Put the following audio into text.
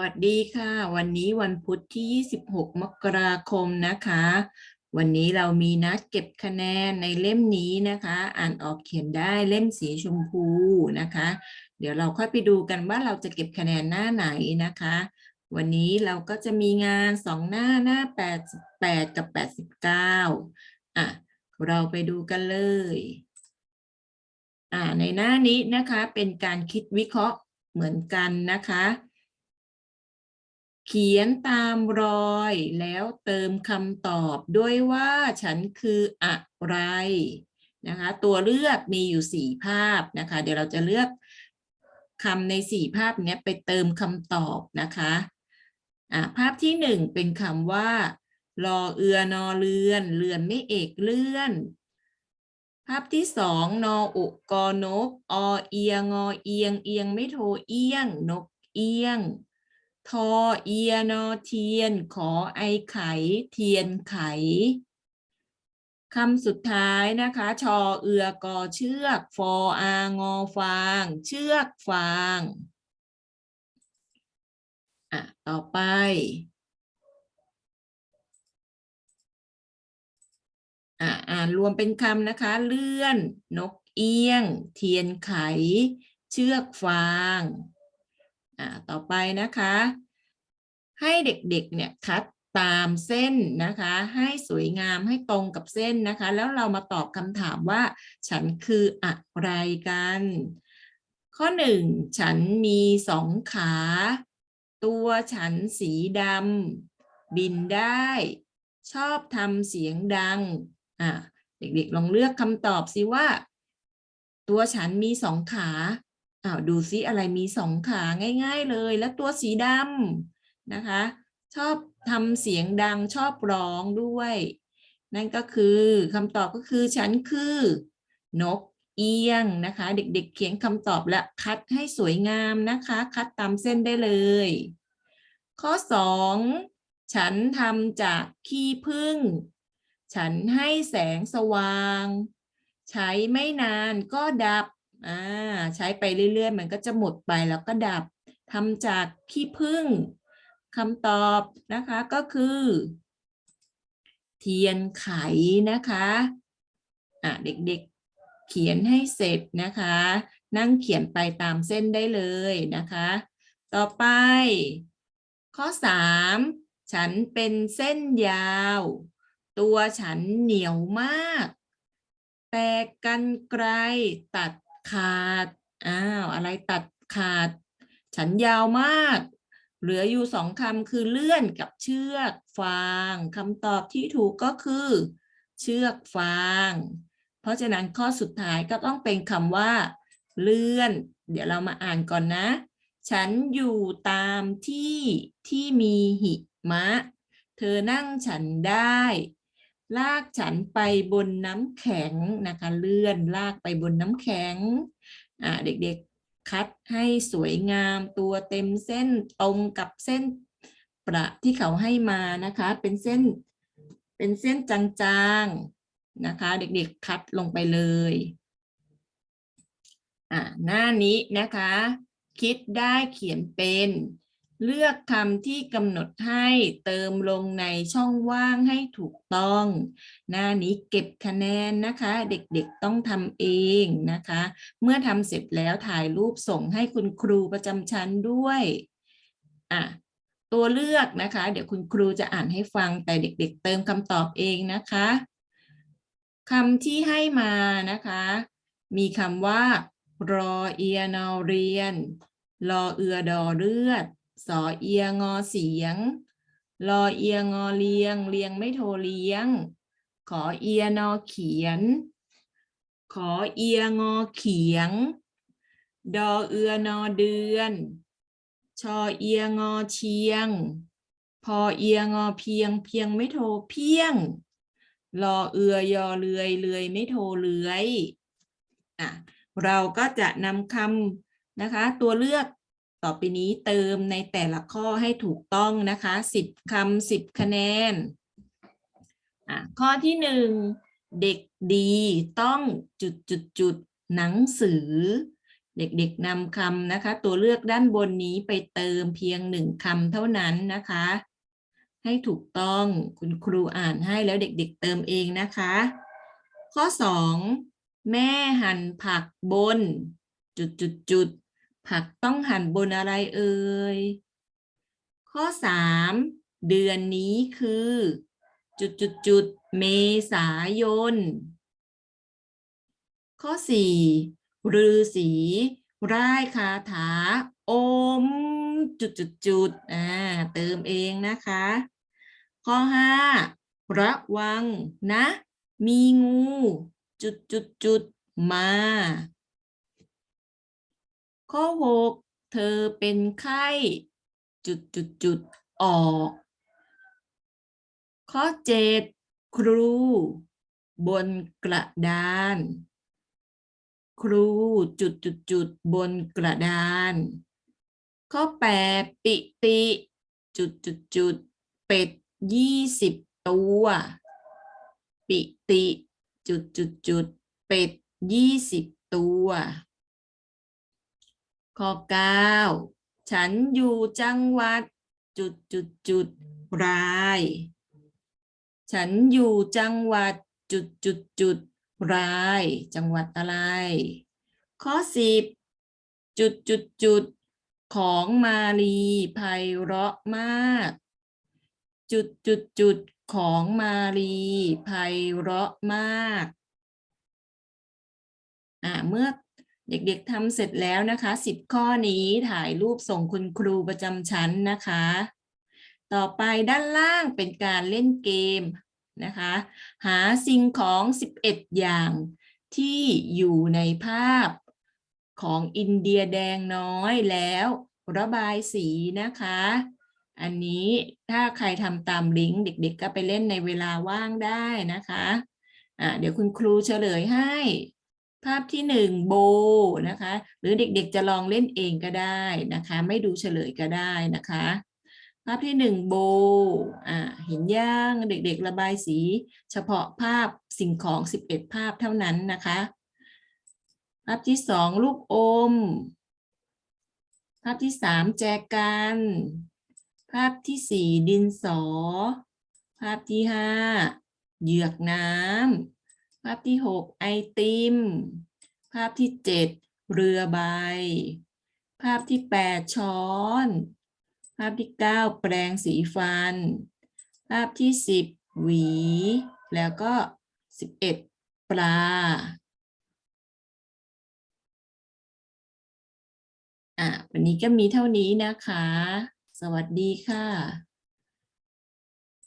วัสดีค่ะ วันนี้วันพุธที่ 26 มกราคมนะคะ วันนี้เรามีนัดเก็บคะแนนในเล่มนี้นะคะ อ่านออกเขียนได้เล่มสีชมพูนะคะ เดี๋ยวเราค่อยไปดูกันว่าเราจะเก็บคะแนนหน้าไหนนะคะ วันนี้เราก็จะมีงานสองหน้าหน้า 88 กับ 89 อะ เราไปดูกันเลย อ่าในหน้านี้นะคะเป็นการคิดวิเคราะห์เหมือนกันนะคะ เขียนตามรอยแล้วเติมคำตอบด้วยว่าฉันคืออะไรนะคะ ตัวเลือกมีอยู่สี่ภาพนะคะ เดี๋ยวเราจะเลือกคำในสี่ภาพนี้ไปเติมคำตอบนะคะภาพที่หนึ่งเป็นคำว่า รอเอือนอเรือน เรือนไม่เอกเลื่อน ภาพที่สองนออุกอนก อเอียงอเอียง เอียงไม่โทเอียง นกเอียง ทอเอียนอเทียน ขอไอไขเทียนไขคำสุดท้ายนะคะ ชอเอือกอเชือกฟออางอฟาง เชือกฟางอะต่อไป อ่าอ่านรวมเป็นคำนะคะ เลื่อน นกเอี้ยง เทียนไข เชือกฟาง อ่าต่อไปนะคะ ให้เด็กๆเนี่ยคัดตามเส้นนะคะ ให้สวยงามให้ตรงกับเส้นนะคะ แล้วเรามาตอบคำถามว่า ฉันคืออะไรกัน ข้อหนึ่งฉันมีสองขา ตัวฉันสีดำบินได้ ชอบทำเสียงดังอะเด็กๆลองเลือกคำตอบสิว่า ตัวฉันมีสองขา อ้าวดูซิอะไรมีสองขาง่าย ๆ เลย แล้วตัวสีดำนะคะ ชอบทำเสียงดังชอบร้องด้วย นั่นก็คือคำตอบก็คือฉันคือ นกเอียงนะคะ เด็กๆ เขียนคำตอบและคัดให้สวยงามนะคะ คัดตามเส้นได้เลย ข้อสองฉันทำจากขี้ผึ้งฉันให้แสงสว่าง ใช้ไม่นานก็ดับ อ่าใช้ไปเรื่อยๆ มันก็จะหมดไปแล้วก็ดับทำจากขี้ผึ้งคำตอบนะคะก็คือ เทียนไขนะคะอะเด็กๆเขียนให้เสร็จนะคะ นั่งเขียนไปตามเส้นได้เลยนะคะ ต่อไป ข้อสามฉันเป็นเส้นยาว ตัวฉันเหนียวมาก แต่กันไกลตัด ขาดอ้าวอะไรตัดขาด ฉันยาวมาก เหลืออยู่สองคำคือเลื่อนกับเชือกฟางคำตอบที่ถูกก็คือ เชือกฟาง เพราะฉะนั้นข้อสุดท้ายก็ต้องเป็นคำว่า เลื่อน เดี๋ยวเรามาอ่านก่อนนะ ฉันอยู่ตามที่ที่มีหิมะ เธอนั่งฉันได้ ลากฉันไปบนน้ำแข็งนะคะ เลื่อนลากไปบนน้ำแข็งอ่าเด็กๆคัดให้สวยงามตัวเต็มเส้นตรงกับเส้นประที่เขาให้มานะคะ เป็นเส้นเป็นเส้นจางๆนะคะ เด็กๆคัดลงไปเลยอ่าหน้านี้นะคะ คิดได้เขียนเป็น เลือกคำที่กำหนดให้เติมลงในช่องว่างให้ถูกต้อง หน้านี้เก็บคะแนนนะคะ เด็กๆต้องทำเองนะคะ เมื่อทำเสร็จแล้วถ่ายรูปส่งให้คุณครูประจำชั้นด้วยอะตัวเลือกนะคะ เดี๋ยวคุณครูจะอ่านให้ฟังแต่เด็ก ๆ เติมคำตอบเองนะคะคำที่ให้มานะคะ มีคำว่ารอเอียนอเรียน รอเอือดอเลือด สอเอียงอเสียง รอเอียงอเลียง เลียงไม่โทเลี้ยง ขอเอียนอเขียน ขอเอียงอเขียง ดอเอือนอเดือน ชอเอียงอเชียง พอเอียงอเพียง เพียงไม่โทเพียง รอเอือยอเลือยเลือยไม่โทเลือยอะเราก็จะนำคำนะคะ ตัวเลือก ต่อไปนี้เติมในแต่ละข้อให้ถูกต้องนะคะสิบคำสิบคะแนน ข้อที่หนึ่งเด็กดีต้องจุดจุดจุดหนังสือ เด็กๆนำคำนะคะ ตัวเลือกด้านบนนี้ไปเติมเพียงหนึ่งคำเท่านั้นนะคะ ให้ถูกต้องคุณครูอ่านให้แล้วเด็กๆเติมเองนะคะ ข้อสองแม่หั่นผักบนจุดจุดจุด ผักต้องหั่นบนอะไรเอ่ย ข้อสามเดือนนี้คือ จุดจุดจุดเมษายน ข้อสี่ฤาษีร่ายคาถาอม จุดจุดจุดอ่าเติมเองนะคะ ข้อห้าระวังนะ มีงู จุดจุดจุดมา ข้อหกเธอเป็นไข้ จุดจุดจุดออก ข้อเจ็ดครู บนกระดาน ครูจุดจุดจุดบนกระดาน ข้อแปดปิติ จุดจุดจุดเป็ดยี่สิบตัว ปิติ จุดจุดจุดเป็ดยี่สิบตัว ข้อเก้าฉันอยู่จังหวัดจุดจุดจุดราย ฉันอยู่จังหวัดจุดจุดจุดราย จังหวัดอะไร ข้อสิบจุดจุดจุดของมาลีไพเราะมาก จุดจุดจุดของมาลีไพเราะมากอ่าเมื่อ เด็กๆทำเสร็จแล้วนะคะสิบข้อนี้ถ่ายรูปส่งคุณครูประจำชั้นนะคะ ต่อไปด้านล่างเป็นการเล่นเกมนะคะ หาสิ่งของ 11 อย่างที่อยู่ในภาพของอินเดียแดงน้อยแล้วระบายสีนะคะ อันนี้ถ้าใครทำตามลิงก์เด็กๆก็ไปเล่นในเวลาว่างได้นะคะอ่าเดี๋ยวคุณครูเฉลยให้ ภาพที่หนึ่งโบนะคะ หรือเด็กๆจะลองเล่นเองก็ได้นะคะ ไม่ดูเฉลยก็ได้นะคะ ภาพที่หนึ่งโบอ่าเห็นย่างเด็กๆระบายสี เฉพาะภาพสิ่งของ 11 ภาพเท่านั้นนะคะ ภาพที่สองลูกอม ภาพที่สามแจกัน ภาพที่สี่ดินสอ ภาพที่ห้าเหยือกน้ำ ภาพที่หกไอติม ภาพที่เจ็ดเรือใบ ภาพที่แปดช้อน ภาพที่เก้าแปรงสีฟัน ภาพที่สิบหวี แล้วก็สิบเอ็ดปลาอะวันนี้ก็มีเท่านี้นะคะ สวัสดีค่ะ